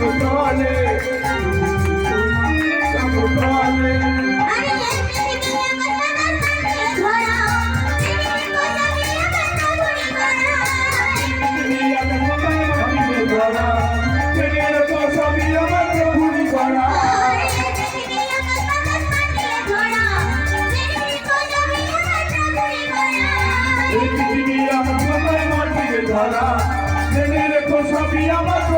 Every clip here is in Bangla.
যিশুর আরে এই পৃথিবী আমার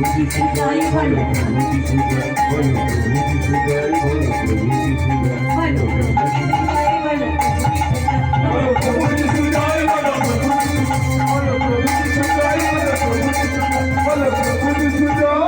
প্রভৃতি সুদাই বলো প্রভৃতি সুদাই বলো প্রভৃতি সুদাই বলো প্রভৃতি সুদাই বলো প্রভৃতি সুদাই বলো প্রভৃতি সুদাই বলো প্রভৃতি সুদাই বলো প্রভৃতি সুদাই বলো প্রভৃতি সুদাই